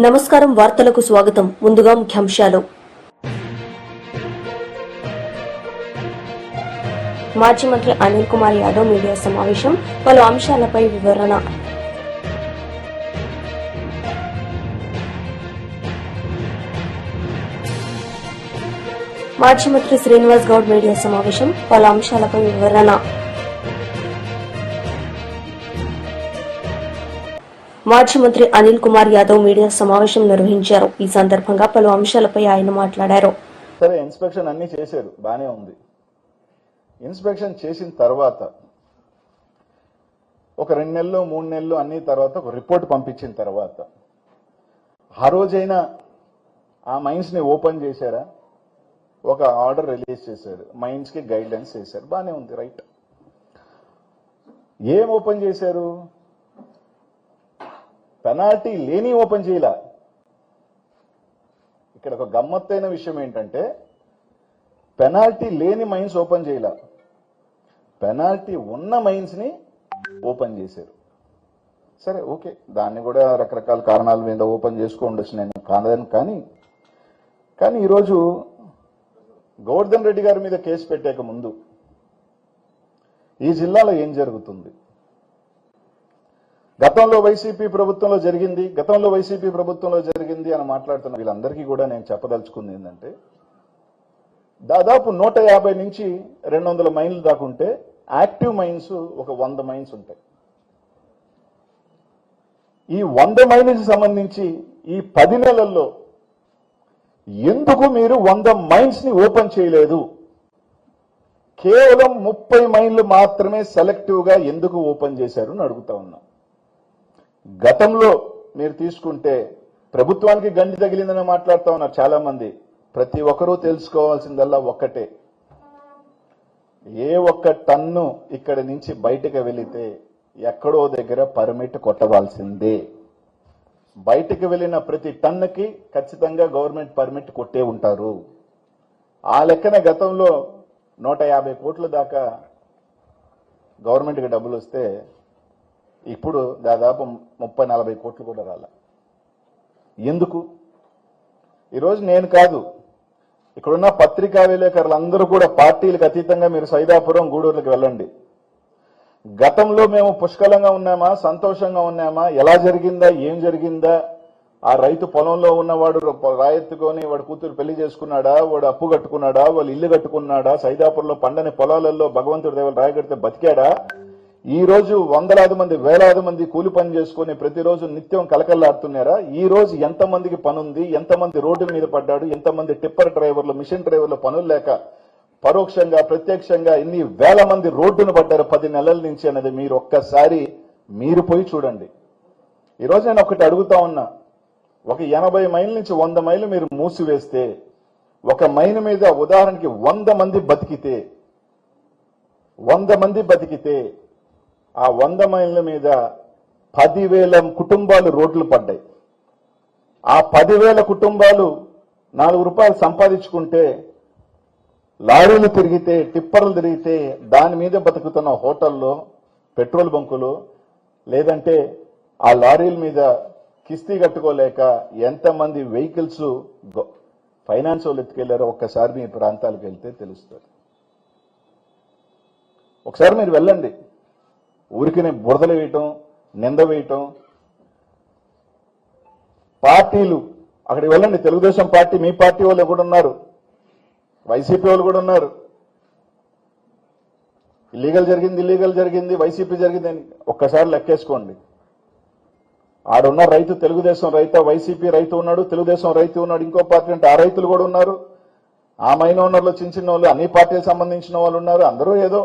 నమస్కారం వార్తలకు స్వాగతం. ముందుగా ముఖ్యాంశాలు. మాజీ మంత్రి అనిల్ కుమార్ యాదవ్ మీడియా సమావేశం. పలు అంశాలపై వివరణ. మాజీ మంత్రి శ్రీనివాస్ గౌడ్ మీడియా సమావేశం. పలు అంశాలపై వివరణ. మాజీ మంత్రి అనిల్ కుమార్ యాదవ్ మీడియా సమావేశం నిర్వహించారు. ఈ సందర్భంగా పలు అంశాలపై ఆయన మాట్లాడారు. సరే ఇన్స్పెక్షన్ అన్ని చేశారు. బానే ఉంది. ఇన్స్పెక్షన్ చేసిన తర్వాత ఒక రెండు నెలలు మూడు నెలలు అన్ని తర్వాత ఒక రిపోర్ట్ పంపించిన తర్వాత ఆ రోజైనా ఆ మైన్స్ని ఓపెన్ చేశారా? ఒక ఆర్డర్ రిలీజ్ చేశారు. మైన్స్కి గైడ్ లైన్స్ చేశారు. బానే ఉంది రైట్. ఏం ఓపెన్ చేశారు? పెనాల్టీ లేని ఓపెన్ చేయలే. ఇక్కడ ఒక గమ్మత్తైన విషయం ఏంటంటే పెనాల్టీ లేని మైన్స్ ఓపెన్ చేయాల. పెనాల్టీ ఉన్న మైన్స్ని ఓపెన్ చేశారు. సరే ఓకే. దాన్ని కూడా రకరకాల కారణాల మీద ఓపెన్ చేసుకో ఉండొచ్చు నేను కాదని కానీ కానీ ఈరోజు గోవర్ధన్ రెడ్డి గారి మీద కేసు పెట్టాక ముందు ఈ జిల్లాలో ఏం జరుగుతుంది? గతంలో వైసీపీ ప్రభుత్వంలో జరిగింది గతంలో వైసీపీ ప్రభుత్వంలో జరిగింది అని మాట్లాడుతున్న వీళ్ళందరికీ కూడా నేను చెప్పదలుచుకుంది ఏంటంటే దాదాపు నూట యాభై నుంచి రెండు వందల మైన్లు దాకా ఉంటే యాక్టివ్ మైన్స్ ఒక వంద మైన్స్ ఉంటాయి. ఈ వంద మైన్స్ సంబంధించి ఈ పది నెలల్లో ఎందుకు మీరు వంద మైన్స్ని ఓపెన్ చేయలేదు? కేవలం ముప్పై మైన్లు మాత్రమే సెలెక్టివ్గా ఎందుకు ఓపెన్ చేశారు అని అడుగుతా ఉన్నాం. గతంలో మీరు తీసుకుంటే ప్రభుత్వానికి గండి తగిలిందని మాట్లాడుతా ఉన్నారు చాలా మంది ప్రతి ఒక్కరూ తెలుసుకోవాల్సిందల్లా ఒక్కటే. ఏ ఒక్క టన్ను ఇక్కడి నుంచి బయటకు వెళితే ఎక్కడో దగ్గర పర్మిట్ కొట్టవలసిందే. బయటకు వెళ్ళిన ప్రతి టన్నుకి ఖచ్చితంగా గవర్నమెంట్ పర్మిట్ కొట్టే ఉంటారు. ఆ లెక్కన గతంలో నూట యాభై కోట్ల దాకా గవర్నమెంట్కి డబ్బులు వస్తే ఇప్పుడు దాదాపు ముప్పై నలభై కోట్లు కూడా రాల. ఎందుకు? ఈరోజు నేను కాదు. ఇక్కడున్న పత్రికా విలేకరులందరూ కూడా పార్టీలకు అతీతంగా మీరు సైదాపురం గూడూరులకు వెళ్ళండి. గతంలో మేము పుష్కలంగా ఉన్నామా సంతోషంగా ఉన్నామా ఎలా జరిగిందా ఏం జరిగిందా? ఆ రైతు పొలంలో ఉన్నవాడు రాయెత్తుకొని వాడు కూతురు పెళ్ళి చేసుకున్నాడా వాడు అప్పు కట్టుకున్నాడా వాళ్ళు ఇల్లు కట్టుకున్నాడా సైదాపురంలో పండని పొలాలలో భగవంతుడి దేవుడు రాయగడితే బతికాడా? ఈ రోజు వందలాది మంది వేలాది మంది కూలి పని చేసుకుని ప్రతిరోజు నిత్యం కలకల్లాడుతున్నారా? ఈ రోజు ఎంతమందికి పనుంది? ఎంతమంది రోడ్డు మీద పడ్డాడు? ఎంతమంది టిప్పర్ డ్రైవర్లు మిషన్ డ్రైవర్లు పనులు లేక పరోక్షంగా ప్రత్యక్షంగా ఇన్ని వేల మంది రోడ్డును పడ్డారు పది నెలల నుంచి అనేది మీరు ఒక్కసారి మీరు పోయి చూడండి. ఈరోజు నేను ఒకటి అడుగుతా ఉన్నా. ఒక ఎనభై మైళ్ళ నుంచి వంద మైళ్ళు మీరు మూసివేస్తే ఒక మైలు మీద ఉదాహరణకి వంద మంది బతికితే వంద మంది బతికితే ఆ వంద మైళ్ళ మీద పదివేల కుటుంబాలు రోడ్లు పడ్డాయి. ఆ పదివేల కుటుంబాలు నాలుగు రూపాయలు సంపాదించుకుంటే లారీలు తిరిగితే టిప్పర్లు తిరిగితే దాని మీద బతుకుతున్న హోటల్లో పెట్రోల్ బంకులు లేదంటే ఆ లారీల మీద కిస్తీ కట్టుకోలేక ఎంతమంది వెహికల్స్ ఫైనాన్స్ వాళ్ళు ఎత్తుకెళ్ళారో ఒక్కసారి మీ ప్రాంతాలకు వెళ్తే తెలుస్తుంది. ఒకసారి మీరు వెళ్ళండి. ఊరికి బురదలు వేయటం నింద వేయటం. పార్టీలు అక్కడికి వెళ్ళండి. తెలుగుదేశం పార్టీ మీ పార్టీ వాళ్ళు కూడా ఉన్నారు. వైసీపీ వాళ్ళు కూడా ఉన్నారు. ఇల్లీగల్ జరిగింది ఇల్లీగల్ జరిగింది వైసీపీ జరిగింది అని ఒక్కసారి లెక్కేసుకోండి. ఆడున్న రైతు తెలుగుదేశం రైతు వైసీపీ రైతు ఉన్నాడు తెలుగుదేశం రైతు ఉన్నాడు ఇంకో పార్టీ అంటే ఆ రైతులు కూడా ఉన్నారు. ఆ మైనోనర్లో ఓనర్లు చిన్న చిన్న వాళ్ళు అన్ని పార్టీలకు సంబంధించిన వాళ్ళు ఉన్నారు. అందరూ ఏదో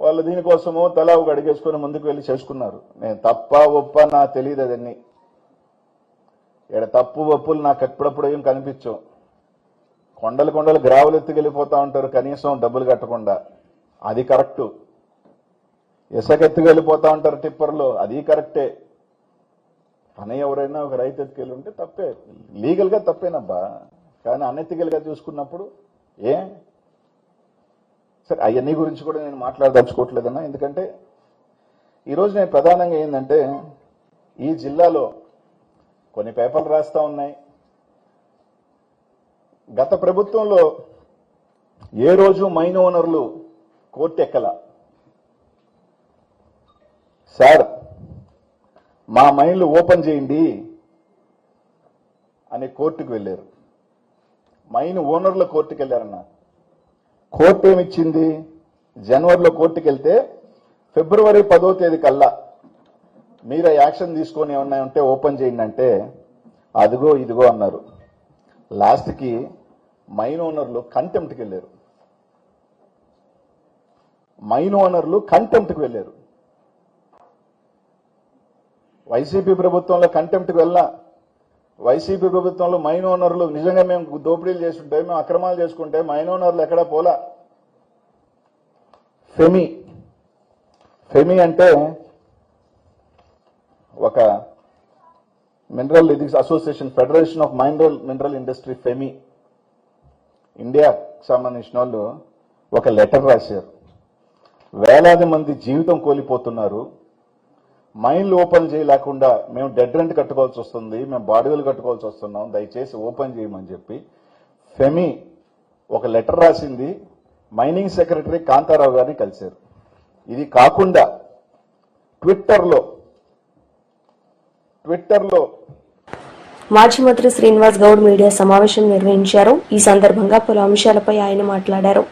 వాళ్ళు దీనికోసము తలా ఒక అడిగేసుకొని ముందుకు వెళ్ళి చేసుకున్నారు. నేను తప్ప ఒప్ప నా తెలియదు అదన్నీ. ఇక్కడ తప్పు ఒప్పులు నాకు ఎప్పుడప్పుడు ఏం కనిపించవు. కొండలు కొండలు గ్రావులు ఎత్తుకెళ్ళిపోతా ఉంటారు కనీసం డబ్బులు కట్టకుండా. అది కరెక్టు. ఇసుకెత్తుకెళ్ళిపోతా ఉంటారు టిప్పర్లు అది కరెక్టే. పని ఎవరైనా ఒక రైతు ఎత్తుకెళ్ళి ఉంటే తప్పే. లీగల్గా తప్పేనబ్బా. కానీ అనెతికల్ చూసుకున్నప్పుడు ఏ? సరే అవన్నీ గురించి కూడా నేను మాట్లాడదలుచుకోవట్లేదన్నా. ఎందుకంటే ఈరోజు నేను ప్రధానంగా ఏంటంటే ఈ జిల్లాలో కొన్ని పేపర్లు రాస్తా ఉన్నాయి. గత ప్రభుత్వంలో ఏ రోజు మైన్ ఓనర్లు కోర్టు ఎక్కల? సార్ మా మైన్లు ఓపెన్ చేయండి అని కోర్టుకు వెళ్ళారు. మైన్ ఓనర్ల కోర్టుకు వెళ్ళారన్న కోర్టు ఏమిచ్చింది జనవరిలో కోర్టుకు వెళ్తే ఫిబ్రవరి పదో తేదీ కల్లా మీరు యాక్షన్ తీసుకొని ఏమన్నా ఉంటే ఓపెన్ చేయండి అంటే అదిగో ఇదిగో అన్నారు. లాస్ట్కి మైన్ ఓనర్లు కంటెంప్ట్కి వెళ్ళారు. మైన్ ఓనర్లు కంటెంప్ట్కి వెళ్ళారు. వైసీపీ ప్రభుత్వంలో కంటెంప్ట్కి వెళ్ళా వైసీపీ ప్రభుత్వంలో మైన్ ఓనర్లు నిజంగా మేము దోపిడీలు చేస్తుంటే మేము అక్రమాలు చేసుకుంటే మైన్ ఓనర్లు ఎక్కడా పోలా? ఫెమి. ఫెమి అంటే ఒక మినరల్ ఇది association federation of mineral mineral industry ఫెమి ఇండియాకి సంబంధించిన వాళ్ళు ఒక లెటర్ రాశారు. వేలాది మంది జీవితం కోల్పోతున్నారు. మైండ్లు ఓపెన్ చేయలేకుండా మేము డెడ్ రెంట్ కట్టుకోవాల్సి వస్తుంది మేము బాడీలు కట్టుకోవాల్సి వస్తున్నాం దయచేసి ఓపెన్ చేయమని చెప్పి ఫెమి ఒక లెటర్ రాసింది. మైనింగ్ సెక్రటరీ కాంతారావు గారిని కలిశారు. ఇది కాకుండా ట్విట్టర్లో ట్విట్టర్లో మాజీ మంత్రి శ్రీనివాస్ గౌడ్ మీడియా సమావేశం నిర్వహించారు. ఈ సందర్భంగా పలు అంశాలపై ఆయన మాట్లాడారు.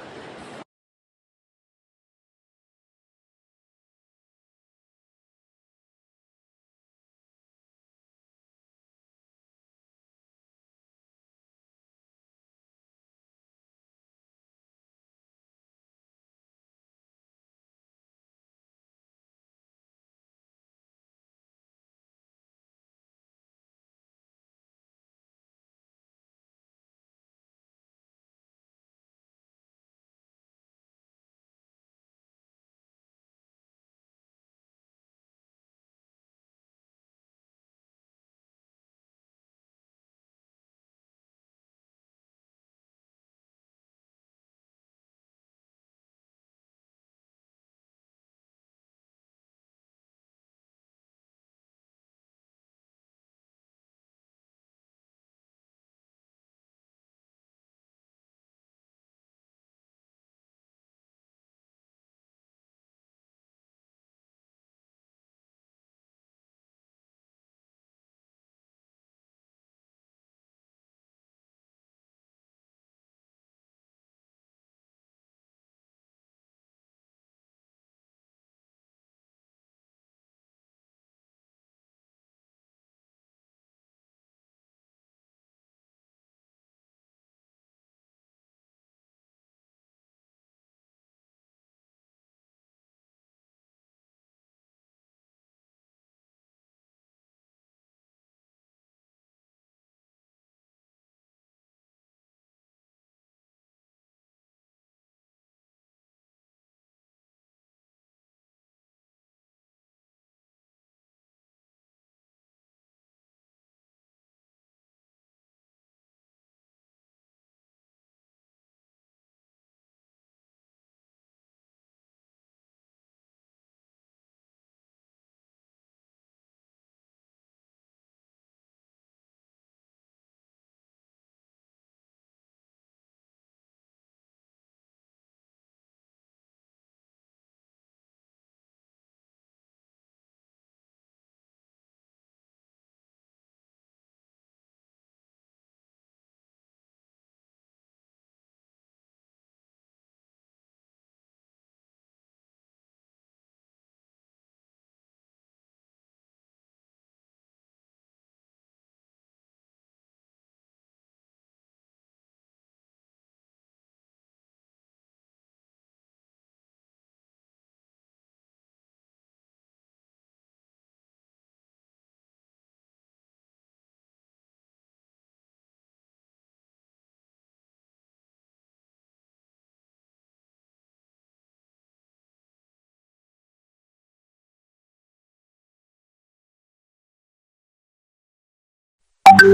మాజీ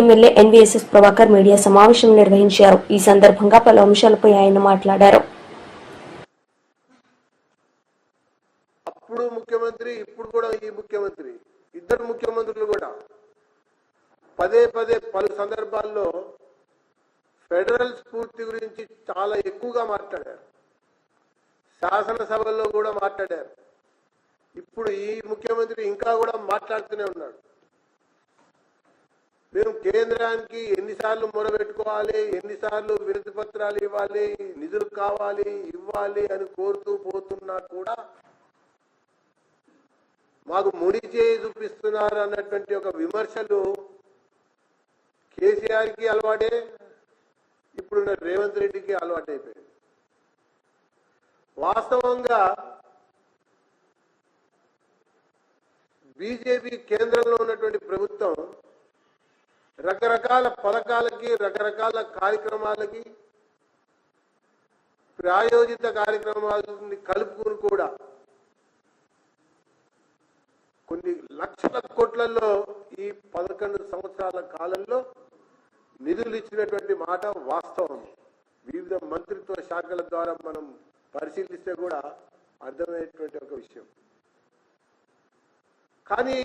ఎమ్మెల్యే ఎన్వీఎస్ఎస్ ప్రభాకర్ మీడియా సమావేశం నిర్వహించారు. ఈ సందర్భంగా పలు అంశాలపై ఆయన మాట్లాడారు. అప్పుడు ముఖ్యమంత్రి ఇప్పుడు కూడా ఈ ముఖ్యమంత్రి. ఇద్దరు ముఖ్యమంత్రులు కూడా. పదే పదే పలు సందర్భాల్లో ఫెడరల్ స్ఫూర్తి గురించి చాలా ఎక్కువగా మాట్లాడారు. శాసనసభల్లో కూడా మాట్లాడారు. ఇప్పుడు ఈ ముఖ్యమంత్రి ఇంకా కూడా మాట్లాడుతూనే ఉన్నాడు. మేము కేంద్రానికి ఎన్నిసార్లు మొరబెట్టుకోవాలి ఎన్నిసార్లు వినతి పత్రాలు ఇవ్వాలి నిధులు కావాలి ఇవ్వాలి అని కోరుతూ పోతున్నా కూడా మాకు ముడి చేయి చూపిస్తున్నారు అన్నటువంటి ఒక విమర్శలు కేసీఆర్కి అలవాటే ఇప్పుడున్న రేవంత్ రెడ్డికి అలవాటు వాస్తవంగా బీజేపీ కేంద్రంలో ఉన్నటువంటి ప్రభుత్వం రకరకాల పథకాలకి రకరకాల కార్యక్రమాలకి ప్రాయోజిత కార్యక్రమాలని కలుపుకుని కూడా కొన్ని లక్షల కోట్లలో ఈ పదకొండు సంవత్సరాల కాలంలో నిధులు ఇచ్చినటువంటి మాట వాస్తవం. వివిధ మంత్రిత్వ శాఖల ద్వారా మనం పరిశీలిస్తే కూడా అర్థమయ్యేటువంటి ఒక విషయం. కానీ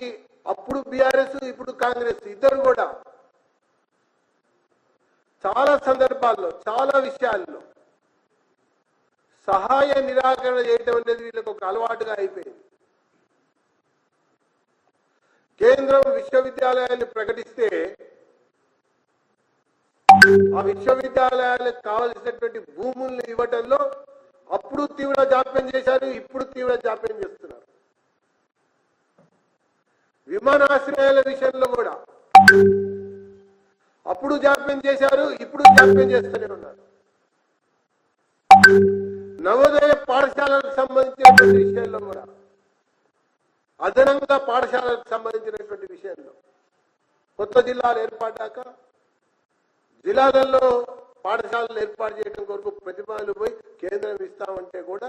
అప్పుడు బీఆర్ఎస్ ఇప్పుడు కాంగ్రెస్ ఇద్దరు కూడా చాలా సందర్భాల్లో చాలా విషయాల్లో సహాయ నిరాకరణ చేయడం అనేది వీళ్ళకి ఒక అలవాటుగా అయిపోయింది. కేంద్రం విశ్వవిద్యాలయాన్ని ప్రకటిస్తే ఆ విశ్వవిద్యాలయాలకు కావలసినటువంటి భూముల్ని ఇవ్వటంలో అప్పుడు తీవ్ర జాప్యం చేశారు ఇప్పుడు తీవ్ర జాప్యం చేస్తున్నారు. విమానాశ్రయాల విషయంలో కూడా అప్పుడు జాప్యం చేశారు ఇప్పుడు జాప్యం చేస్తూనే ఉన్నారు. నవోదయ పాఠశాలకు సంబంధించినటువంటి విషయంలో కూడా అదనంగా పాఠశాలకు సంబంధించినటువంటి విషయంలో కొత్త జిల్లాలు ఏర్పడ్డాక జిల్లాలలో పాఠశాలలు ఏర్పాటు చేయడం కొరకు ప్రతిపాదనలు పోయి కేంద్రం ఇస్తామంటే కూడా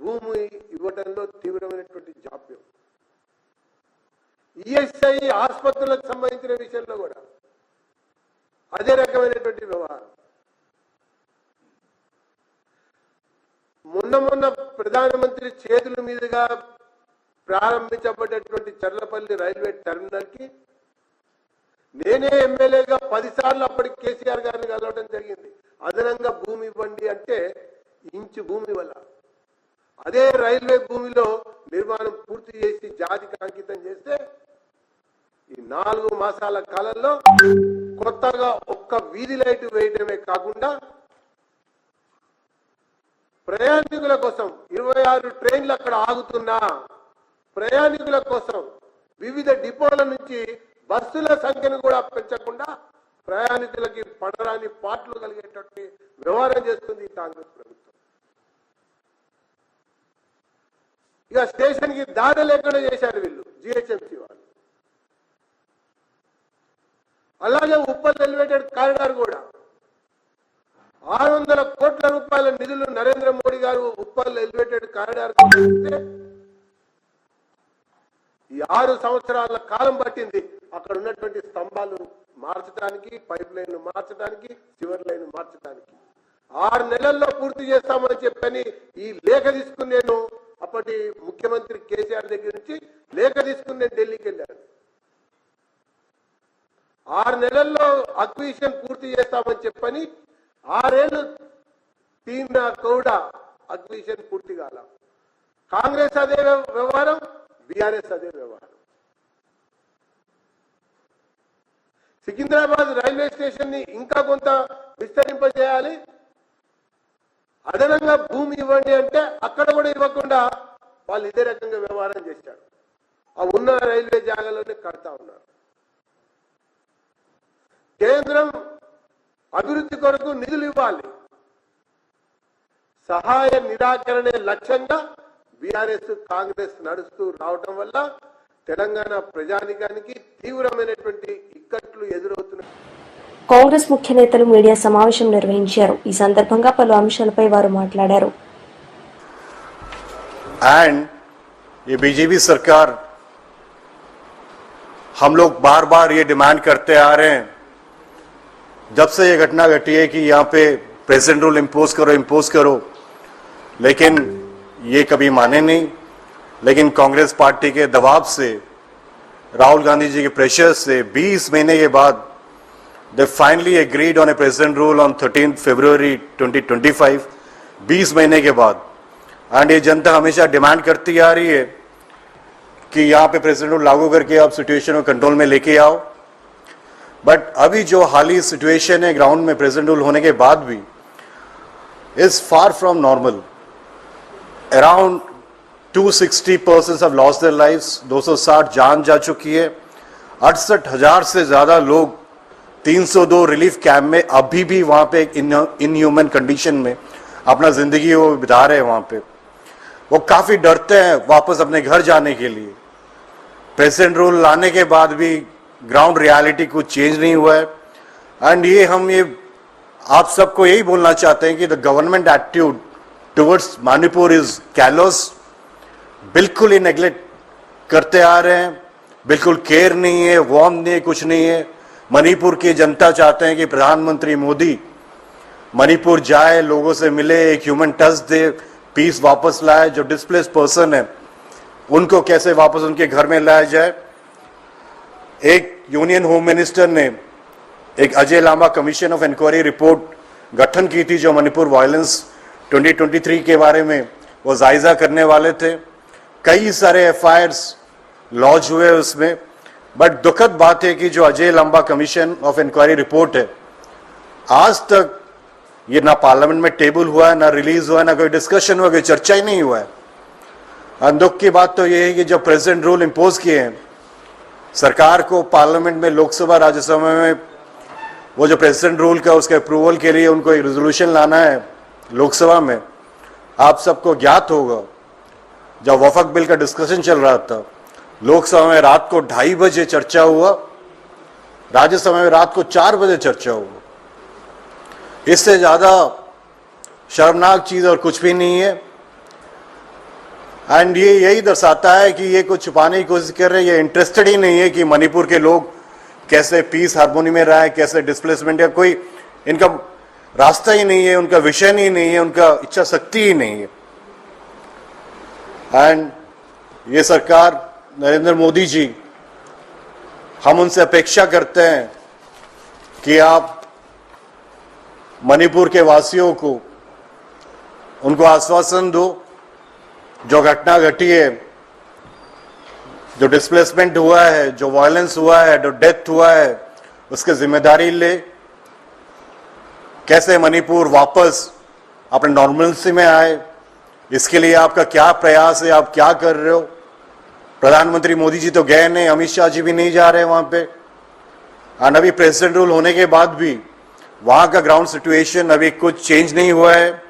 భూమి ఇవ్వడంలో తీవ్రమైనటువంటి జాప్యం. ఈఎస్ఐ ఆసుపత్రులకు సంబంధించిన విషయంలో కూడా అదే రకమైనటువంటి వ్యవహారం. మొన్న మొన్న ప్రధానమంత్రి చేతుల మీదుగా ప్రారంభించబడ్డటువంటి చర్లపల్లి రైల్వే టెర్మినల్కి నేనే ఎమ్మెల్యేగా పదిసార్లు అప్పటి కేసీఆర్ గారిని కలవడం జరిగింది. అదనంగా భూమి ఇవ్వండి అంటే ఇంచు భూమి వల్ల. అదే రైల్వే భూమిలో నిర్మాణం పూర్తి చేసి జాతికి అంకితం చేస్తే ఈ నాలుగు మాసాల కాలంలో కొత్తగా ఒక్క వీధి లైట్ వేయడమే కాకుండా ప్రయాణికుల కోసం ఇరవై ఆరు ట్రైన్లు అక్కడ ఆగుతున్నా ప్రయాణికుల కోసం వివిధ డిపోల నుంచి బస్సుల సంఖ్యను కూడా పెంచకుండా ప్రయాణికులకి పడరాని పాటలు కలిగేటట్టు వ్యవహారం చేస్తుంది ఈ కాంగ్రెస్ ప్రభుత్వం. ఇక స్టేషన్కి దారి లేకుండా చేశారు వీళ్ళు జిహెచ్ఎంసీ వాళ్ళు. అలాగే ఉప్పల్ ఎలివేటెడ్ కారిడార్ కూడా ఆరు వందల కోట్ల రూపాయల నిధులు నరేంద్ర మోడీ గారు ఉప్పల్ ఎలివేటెడ్ కారిడార్ ఈ ఆరు సంవత్సరాల కాలం పట్టింది. అక్కడ ఉన్నటువంటి స్తంభాలు మార్చడానికి పైప్ లైన్ మార్చడానికి చివరి లైన్ మార్చడానికి. ఆరు నెలల్లో పూర్తి చేస్తామని చెప్పని ఈ లేఖ తీసుకుని నేను అప్పటి ముఖ్యమంత్రి కేసీఆర్ దగ్గర నుంచి లేఖ తీసుకుని నేను ఢిల్లీకి వెళ్ళాను. ఆరు నెలల్లో అక్విజిషన్ పూర్తి చేస్తామని చెప్పని ఆరేళ్ళు తీరినా కూడా అగ్నిషన్ పూర్తి కాల. కాంగ్రెస్ అదే వ్యవహారం బీఆర్ఎస్ అదే వ్యవహారం. సికింద్రాబాద్ రైల్వే స్టేషన్ని ఇంకా కొంత విస్తరింపజేయాలి. అదనంగా భూమి ఇవ్వండి అంటే అక్కడ కూడా ఇవ్వకుండా వాళ్ళు ఇదే రకంగా వ్యవహారం చేశారు. ఆ ఉన్న రైల్వే జాగాలోనే కడతా ఉన్నారు. కేంద్రం అభివృద్ధి కొరకు నిధులు ఇవ్వాలి సహాయ నిరాకరణే లక్ష్యంగా బీఆర్ఎస్ కాంగ్రెస్ నడుస్తూ రావటం వల్ల తెలంగాణ ప్రజానికానికి తీవ్రమైనటువంటి ఇక్కట్లు ఎదురవుతున్నాయి కాంగ్రెస్ ముఖ్య నేతలు మీడియా సమావేశం నిర్వహించారు ఈ సందర్భంగా పలు అంశాలపై వారు మాట్లాడారు एंड ये बीजेपी सरकार हम लोग बार बार ये डिमांड करते आ रहे हैं जब से ये घटना घटी है कि यहाँ पे प्रेसिडेंट रूल इम्पोज करो इम्पोज करो, लेकिन ये कभी माने नहीं। लेकिन कांग्रेस पार्टी के दबाव से, राहुल गांधी जी के प्रेशर से 20 महीने के बाद they finally agreed on a president rule on 13 February 2025 20 महीने के बाद। एंड ये जनता हमेशा डिमांड करती आ रही है कि यहाँ पे प्रेसिडेंट रूल लागू करके आप सिचुएशन को कंट्रोल में लेके आओ। बट अभी जो हाली सिचुएशन है ग्राउंड में प्रेजेंट रूल होने के बाद भी is far from normal around 260 person have lost their lives. 260 जान जा चुकी है. अड़सठ हज़ार से ज़्यादा लोग 302 रिलीफ कैंप में अभी भी वहाँ पे इनह्यूमन कंडीशन में अपना ज़िंदगी वो बिता रहे हैं वहाँ पे. वो काफ़ी डरते हैं वापस अपने घर जाने के लिए. प्रेसिडेंट रूल लाने के बाद भी ग्राउंड रियलिटी कुछ चेंज नहीं हुआ है। एंड ये हम ये, आप सबको यही बोलना चाहते हैं कि the government attitude towards Manipur is callous बिल्कुल ही नेग्लेक्ट करते आ रहे हैं, बिल्कुल केयर नहीं है वार्म नहीं कुछ नहीं है। मणिपुर की जनता चाहते हैं कि प्रधानमंत्री मोदी मणिपुर जाए, लोगों से मिले, एक ह्यूमन टच दे पीस वापस लाए, जो डिस्प्लेस पर्सन है, उनको कैसे वापस उनके घर में लाया जाए। एक यूनियन होम मिनिस्टर ने एक Ajay Lamba commission of inquiry report गठन की थी, जो मणिपुर वायलेंस 2023 के बारे में वो जायजा करने वाले थे। कई सारे एफ़ लॉन्च हुए उसमें। बट दुखद बात है कि जो अजय लंबा कमीशन ऑफ़ इंक्वायरी रिपोर्ट है, आज तक ये ना पार्लियामेंट में टेबल हुआ है, ना रिलीज़ हुआ है, ना कोई डिस्कशन हुआ कोई चर्चा ही नहीं हुआ है। दुख की बात तो ये है कि जो प्रेसिडेंट रूल इम्पोज किए हैं सरकार को पार्लियामेंट में लोकसभा, राज्यसभा में वो जो प्रेसिडेंट रूल का, उसके अप्रूवल के लिए उनको एक रेजोल्यूशन लाना है लोकसभा में, आप सबको ज्ञात होगा। जब वफक बिल का डिस्कशन चल रहा था, लोकसभा में रात को ढाई बजे चर्चा हुआ, राज्यसभा में रात को चार बजे चर्चा हुआ। इससे ज़्यादा शर्मनाक चीज़ और कुछ भी नहीं है। एंड ये, यही दर्शाता है कि ये कुछ छुपाने की कोशिश कर रहे हैं। ये इंटरेस्टेड ही नहीं है कि मणिपुर के लोग कैसे पीस हारमोनी में रहे कैसे डिस्प्लेसमेंट या कोई इनका रास्ता ही नहीं है, उनका विषय ही नहीं है, उनका इच्छा शक्ति ही नहीं है। एंड ये सरकार नरेंद्र मोदी जी, हम उनसे अपेक्षा करते हैं कि आप मणिपुर के वासियों को, उनको आश्वासन दो जो घटना घटी है, जो डिस्प्लेसमेंट हुआ है, जो वायलेंस हुआ है, जो डेथ हुआ है, उसकी ज़िम्मेदारी ले, कैसे मणिपुर वापस अपने नॉर्मलसी में आए, इसके लिए आपका क्या प्रयास है, आप क्या कर रहे हो? प्रधानमंत्री मोदी जी तो गए नहीं, अमित शाह जी भी नहीं जा रहे वहाँ पे। और अभी प्रेसिडेंट रूल होने के बाद भी वहाँ का ग्राउंड सिचुएशन अभी कुछ चेंज नहीं हुआ है।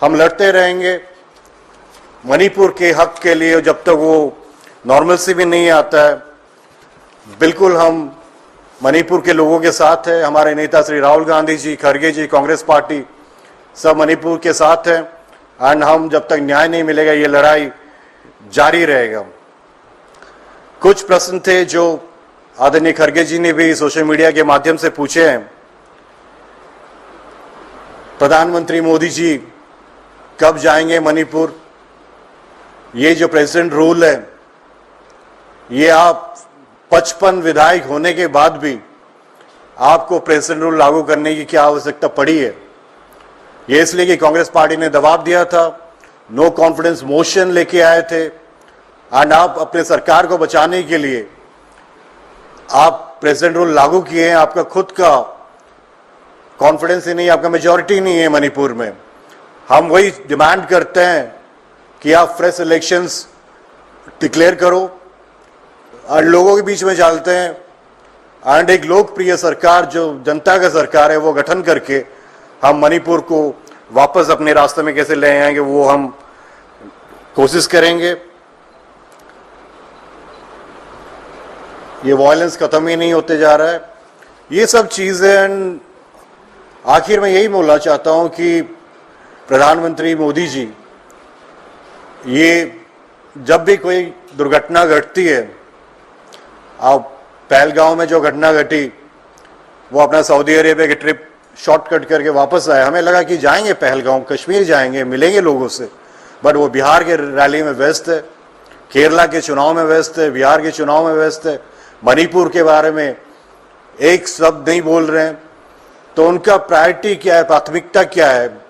हम लड़ते रहेंगे। मणिपुर के हक के लिए जब तक वो नॉर्मलसी भी नहीं आता है, बिल्कुल हम मणिपुर के लोगों के साथ है। हमारे नेता श्री राहुल गांधी जी, खड़गे जी, कांग्रेस पार्टी सब मणिपुर के साथ है। एंड हम जब तक न्याय नहीं मिलेगा, ये लड़ाई जारी रहेगा। कुछ प्रश्न थे जो आदरणीय खड़गे जी ने भी सोशल मीडिया के माध्यम से पूछे हैं। प्रधानमंत्री मोदी जी कब जाएँगे मणिपुर? ये जो प्रेसिडेंट रूल है, ये आप 55 विधायक होने के बाद भी आपको प्रेसिडेंट रूल लागू करने की क्या आवश्यकता पड़ी है? ये इसलिए कि कांग्रेस पार्टी ने दबाव दिया था नो कॉन्फिडेंस मोशन लेके आए थे एंड आप अपने सरकार को बचाने के लिए आप प्रेसिडेंट रूल लागू किए हैं। आपका खुद का कॉन्फिडेंस ही नहीं, आपका मेजोरिटी नहीं है मणिपुर में। हम वही डिमांड करते हैं कि आप फ्रेश इलेक्शंस डिक्लेयर करो। और लोगों के बीच में चलते हैं। एंड एक लोकप्रिय सरकार, जो जनता का सरकार है, वो गठन करके हम मणिपुर को वापस अपने रास्ते में कैसे ले आएँगे, वो हम कोशिश करेंगे। ये वायलेंस खत्म ही नहीं होते जा रहा है। ये सब चीज़ें आखिर में यही बोलना चाहता हूँ कि प्रधानमंत्री मोदी जी ये जब भी कोई दुर्घटना घटती है अब पहलगांव में जो घटना घटी, वो अपना सऊदी अरेबिया की ट्रिप शॉर्टकट करके वापस आए। हमें लगा कि जाएँगे पहलगांव, कश्मीर जाएँगे, मिलेंगे लोगों से। बट वो बिहार के रैली में व्यस्त है, केरला के चुनाव में व्यस्त है, बिहार के चुनाव में व्यस्त है, मणिपुर के बारे में एक शब्द नहीं बोल रहे हैं। तो उनका प्रायोरिटी क्या है, प्राथमिकता क्या है?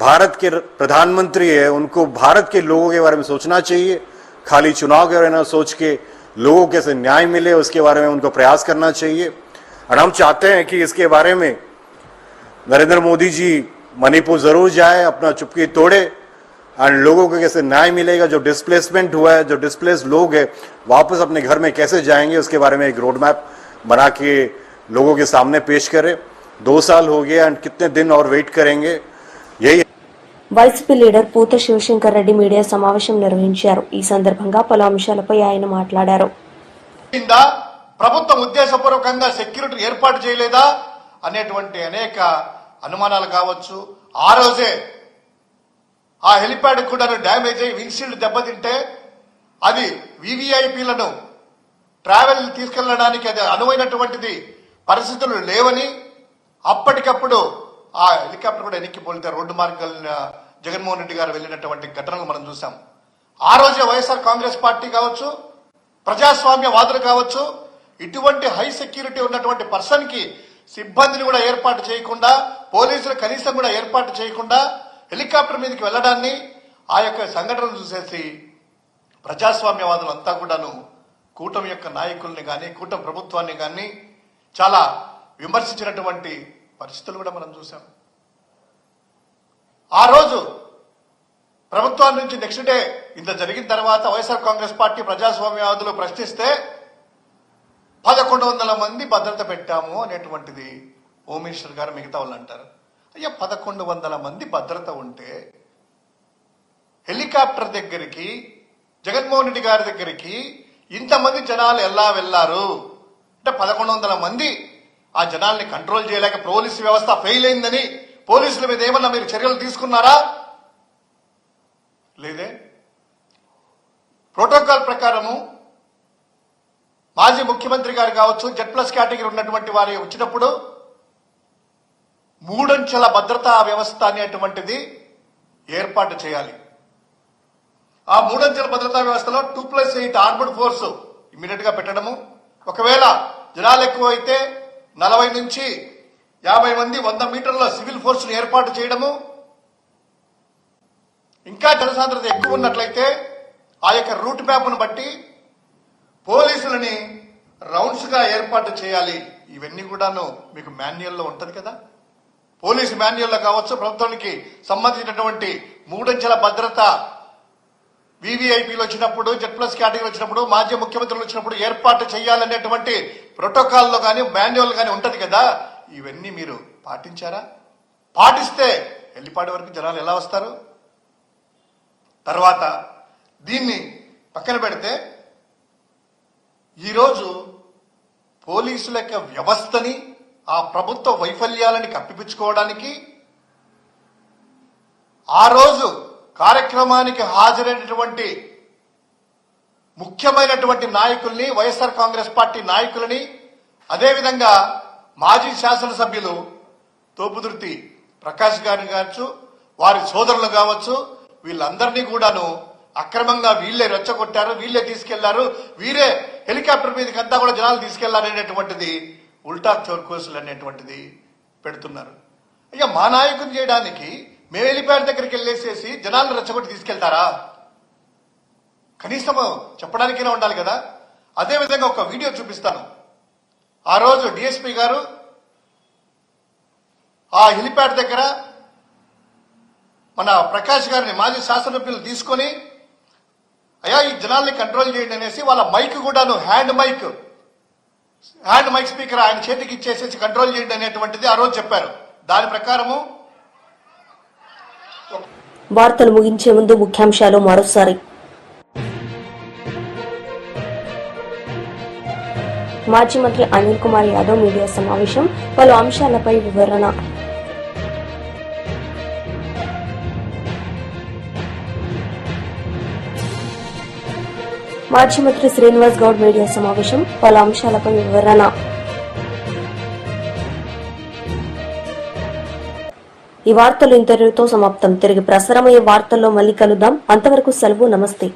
भारत के प्रधानमंत्री है, उनको भारत के लोगों के बारे में सोचना चाहिए। खाली चुनाव के बारे में सोच के लोगों के से न्याय मिले, उसके बारे में उनको प्रयास करना चाहिए। और हम चाहते हैं कि इसके बारे में नरेंद्र मोदी जी मणिपुर ज़रूर जाए, अपना चुपकी तोड़े एंड लोगों को कैसे न्याय मिलेगा, जो डिस्प्लेसमेंट हुआ है, जो डिस्प्लेस लोग है, वापस अपने घर में कैसे जाएँगे, उसके बारे में एक रोड मैप बना के लोगों के सामने पेश करें। दो साल हो गया एंड कितने दिन और वेट करेंगे। వైసీపీ లీడర్ పూత శివశంకర్ రెడ్డి మీడియా సమావేశం నిర్వహించారు. ఈ సందర్భంగా పలు అంశాలపై ఆయన మాట్లాడారు. కింద ప్రభుత్వం ఉద్దేశపూర్వకంగా సెక్యూరిటీ ఏర్పాటు చేయలేదా అనేటువంటి అనేక అనుమానాలు కావచ్చు. ఆ రోజే ఆ హెలిప్యాడ్ కూడా డ్యామేజ్ అయ్యి వింగ్షీల్డ్ దెబ్బతింటే అది వివిఐపీలను ట్రావెల్ తీసుకెళ్ళడానికి అది అనువైనటువంటిది పరిస్థితులు లేవని అప్పటికప్పుడు ఆ హెలికాప్టర్ కూడా ఎన్నిక్కి పోలితే రోడ్డు మార్గాల జగన్మోహన్ రెడ్డి గారు వెళ్ళినటువంటి ఘటనలు మనం చూసాం ఆ రోజే వైఎస్ఆర్ కాంగ్రెస్ పార్టీ కావచ్చు ప్రజాస్వామ్య వాదులు కావచ్చు ఇటువంటి హై సెక్యూరిటీ ఉన్నటువంటి పర్సన్కి సిబ్బందిని కూడా ఏర్పాటు చేయకుండా పోలీసులు కనీసం కూడా ఏర్పాటు చేయకుండా హెలికాప్టర్ మీదకి వెళ్ళడాన్ని ఆ యొక్క సంఘటనలు చూసేసి ప్రజాస్వామ్యవాదులు అంతా కూడాను కూటమి యొక్క నాయకుల్ని కానీ కూటమి ప్రభుత్వాన్ని కానీ చాలా విమర్శించినటువంటి పరిస్థితులు కూడా మనం చూసాం ఆ రోజు ప్రభుత్వం నుంచి నెక్స్ట్ డే ఇంత జరిగిన తర్వాత వైఎస్ఆర్ కాంగ్రెస్ పార్టీ ప్రజాస్వామ్యవాదులు ప్రశ్నిస్తే పదకొండు వందల మంది భద్రత పెట్టాము అనేటువంటిది హోమ్ మినిస్టర్ గారు మిగతా వాళ్ళు అంటారు. అయ్యా పదకొండు వందల మంది భద్రత ఉంటే హెలికాప్టర్ దగ్గరికి జగన్మోహన్ రెడ్డి గారి దగ్గరికి ఇంతమంది జనాలు ఎలా వెళ్ళారు అంటే పదకొండు వందల మంది ఆ జనాల్ని కంట్రోల్ చేయలేక పోలీసు వ్యవస్థ ఫెయిల్ అయిందని పోలీసుల మీద ఏమన్నా మీరు చర్యలు తీసుకున్నారా? లేదే? ప్రోటోకాల్ ప్రకారము మాజీ ముఖ్యమంత్రి గారు కావచ్చు జెడ్ ప్లస్ కేటగిరీ ఉన్నటువంటి వారి వచ్చినప్పుడు మూడంచెల భద్రతా వ్యవస్థ అనేటువంటిది ఏర్పాటు చేయాలి. ఆ మూడంచెల భద్రతా వ్యవస్థలో two plus eight armed force ఇమీడియట్గా పెట్టడము. ఒకవేళ జనాలు ఎక్కువ అయితే నలభై నుంచి యాభై మంది వంద మీటర్ల సివిల్ ఫోర్స్ ఏర్పాటు చేయడము. ఇంకా జనసాంద్రత ఎక్కువ ఉన్నట్లయితే ఆ యొక్క రూట్ మ్యాప్ను బట్టి పోలీసులని రౌండ్స్గా ఏర్పాటు చేయాలి. ఇవన్నీ కూడాను మీకు మాన్యువల్లో ఉంటది కదా. పోలీసు మాన్యువల్లో కావచ్చు ప్రభుత్వానికి సంబంధించినటువంటి మూడంచెల భద్రత వివిఐపీలు వచ్చినప్పుడు జెడ్ ప్లస్ కేటగిరీ వచ్చినప్పుడు మాజీ ముఖ్యమంత్రులు వచ్చినప్పుడు ఏర్పాటు చేయాలనేటువంటి ప్రోటోకాల్లో కానీ మాన్యువల్ కానీ ఉంటది కదా ఇవన్నీ మీరు పాటించారా? పాటిస్తే ఎల్లిపాటి వరకు జనాలు ఎలా వస్తారు? తర్వాత దీన్ని పక్కన పెడితే ఈరోజు పోలీసుల యొక్క వ్యవస్థని ఆ ప్రభుత్వ వైఫల్యాలని కప్పిపుచ్చుకోవడానికి ఆ రోజు కార్యక్రమానికి హాజరైనటువంటి ముఖ్యమైనటువంటి నాయకుల్ని వైఎస్ఆర్ కాంగ్రెస్ పార్టీ నాయకులని అదేవిధంగా మాజీ శాసనసభ్యులు తోపుదుర్తి ప్రకాష్ గారిని కావచ్చు వారి సోదరులు కావచ్చు వీళ్ళందరినీ కూడాను అక్రమంగా వీళ్ళే రెచ్చగొట్టారు వీళ్ళే తీసుకెళ్ళారు వీరే హెలికాప్టర్ మీదకి అంతా కూడా జనాలు తీసుకెళ్ళారనేటువంటిది ఉల్టా చోర్కోసులు అనేటువంటిది పెడుతున్నారు. ఇక మా నాయకుని చేయడానికి మేము హెలిప్యాడ్ దగ్గరికి వెళ్ళేసేసి జనాలను రెచ్చగొట్టి తీసుకెళ్తారా? కనీసం చెప్పడానికైనా ఉండాలి కదా? అదేవిధంగా ఒక వీడియో చూపిస్తాను. ఆ రోజు డిఎస్పీ గారు ఆ హెలిప్యాడ్ దగ్గర మన ప్రకాష్ గారిని మాజీ శాసనసభ్యులు తీసుకొని అయ్యా ఈ జనాల్ని కంట్రోల్ చేయండి అనేసి వాళ్ళ మైక్ కూడాను hand mic hand mic speaker ఆయన చేతికి ఇచ్చేసేసి కంట్రోల్ చేయండి అనేటువంటిది ఆ రోజు చెప్పారు. దాని ప్రకారము వార్తలు ముగించే ముందు ముఖ్యాంశాలు మరోసారి. మాజీ మంత్రి అనిల్ కుమార్ యాదవ్ మీడియా సమావేశం పలు అంశాలపై వివరణ. మాజీ మంత్రి శ్రీనివాస్ గౌడ్ మీడియా సమావేశం పలు అంశాలపై వివరణ. ఈ వార్తలు ఇంతటితో సమాప్తం. తిరిగి ప్రసారమయ్యే వార్తల్లో మళ్ళీ కలుద్దాం. అంతవరకు సెలవు నమస్తే.